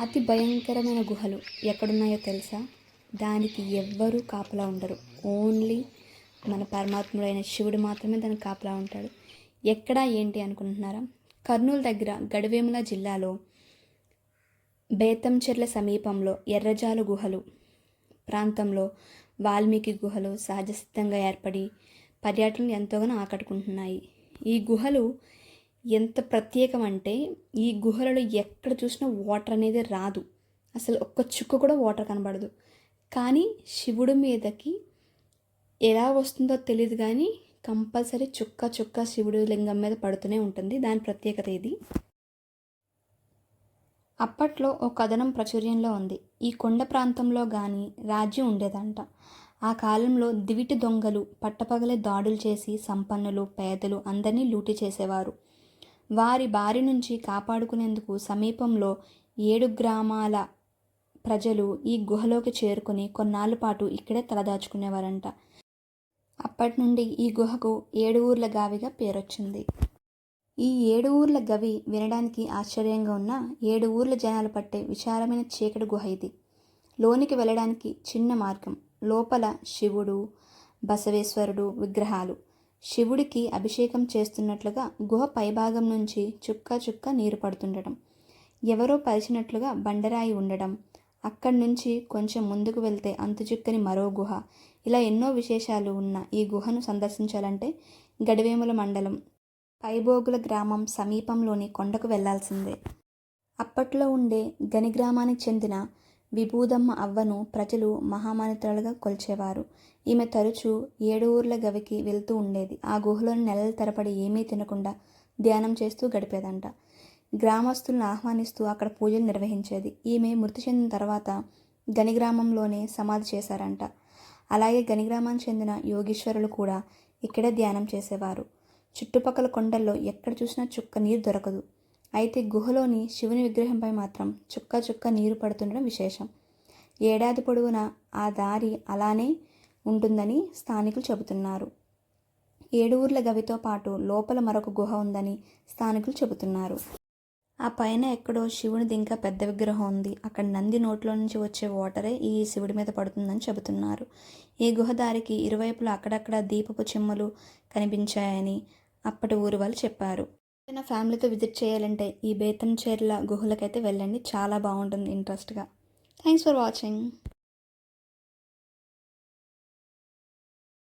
అతి భయంకరమైన గుహలు ఎక్కడున్నాయో తెలుసా? దానికి ఎవ్వరూ కాపలా ఉండరు. ఓన్లీ మన పరమాత్ముడైన శివుడు మాత్రమే దానికి కాపలా ఉంటాడు. ఎక్కడ ఏంటి అనుకుంటున్నారా? కర్నూలు దగ్గర గడివేముల జిల్లాలో బేతంచెర్ల సమీపంలో ఎర్రజాలు గుహలు ప్రాంతంలో వాల్మీకి గుహలు సహజసిద్ధంగా ఏర్పడి పర్యాటకులను ఎంతోగానో ఆకట్టుకుంటున్నాయి. ఈ గుహలు ఎంత ప్రత్యేకం అంటే ఈ గుహలలో ఎక్కడ చూసినా వాటర్ అనేది రాదు. అసలు ఒక్క చుక్క కూడా వాటర్ కనబడదు. కానీ శివుడి మీదకి ఎలా వస్తుందో తెలియదు కానీ కంపల్సరీ చుక్క చుక్క శివుడి లింగం మీద పడుతూనే ఉంటుంది. దాని ప్రత్యేకత ఇది అప్పట్లో ఓ కథనం ప్రాచుర్యంలో ఉంది. ఈ కొండ ప్రాంతంలో కానీ రాజ్యం ఉండేదంట. ఆ కాలంలో దివిటి దొంగలు పట్టపగలే దాడులు చేసి సంపన్నులు పేదలు అందరినీ లూటి చేసేవారు. వారి బారి నుంచి కాపాడుకునేందుకు సమీపంలో ఏడు గ్రామాల ప్రజలు ఈ గుహలోకి చేరుకుని కొన్నాళ్ళ పాటు ఇక్కడే తలదాచుకునేవారంట. అప్పటి నుండి ఈ గుహకు ఏడు ఊర్ల గావిగా పేరొచ్చింది. ఈ ఏడు ఊర్ల గవి వినడానికి ఆశ్చర్యంగా ఉన్న ఏడు ఊర్ల జనాలు పట్టే విశాలమైన చీకటి గుహ ఇది. లోనికి వెళ్ళడానికి చిన్న మార్గం. లోపల శివుడు బసవేశ్వరుడు విగ్రహాలు. శివుడికి అభిషేకం చేస్తున్నట్లుగా గుహ పైభాగం నుంచి చుక్క చుక్క నీరు పడుతుండటం. ఎవరో పరిచినట్లుగా బండరాయి ఉండడం అక్కడి నుంచి కొంచెం ముందుకు వెళ్తే అంతుచిక్కని మరో గుహ. ఇలా ఎన్నో విశేషాలు ఉన్న ఈ గుహను సందర్శించాలంటే గడివేముల మండలం పైబోగుల గ్రామం సమీపంలోని కొండకు వెళ్ళాల్సిందే. అప్పట్లో ఉండే గని గ్రామానికి చెందిన విభూదమ్మ అవ్వను ప్రజలు మహామానితులుగా కొలిచేవారు. ఈమె తరచూ ఏడు ఊర్ల గవికి వెళ్తూ ఉండేది. ఆ గుహలోని నెలల తరబడి ఏమీ తినకుండా ధ్యానం చేస్తూ గడిపేదంట. గ్రామస్తులను ఆహ్వానిస్తూ అక్కడ పూజలు నిర్వహించేది. ఈమె మృతి చెందిన తర్వాత గనిగ్రామంలోనే సమాధి చేశారంట. అలాగే గనిగ్రామానికి చెందిన యోగీశ్వరులు కూడా ఇక్కడే ధ్యానం చేసేవారు. చుట్టుపక్కల కొండల్లో ఎక్కడ చూసినా చుక్క నీరు దొరకదు. అయితే గుహలోని శివుని విగ్రహంపై మాత్రం చుక్క చుక్క నీరు పడుతుండడం విశేషం. ఏడాది పొడవునా ఆ దారి అలానే ఉంటుందని స్థానికులు చెబుతున్నారు. ఏడు ఊర్ల గవితో పాటు లోపల మరొక గుహ ఉందని స్థానికులు చెబుతున్నారు. ఆ పైన ఎక్కడో శివునిది ఇంకా పెద్ద విగ్రహం ఉంది. అక్కడ నంది నోట్లో నుంచి వచ్చే వాటరే ఈ శివుడి మీద పడుతుందని చెబుతున్నారు. ఈ గుహ దారికి ఇరువైపులా అక్కడక్కడ దీపపు చిమ్మలు కనిపించాయని అప్పటి ఊరు వాళ్ళు చెప్పారు. నా ఫ్యామిలీతో విజిట్ చేయాలంటే ఈ బేతన్ చేర్ల గుహలకైతే వెళ్ళండి. చాలా బాగుంటుంది ఇంట్రెస్ట్గా. Thanks for watching.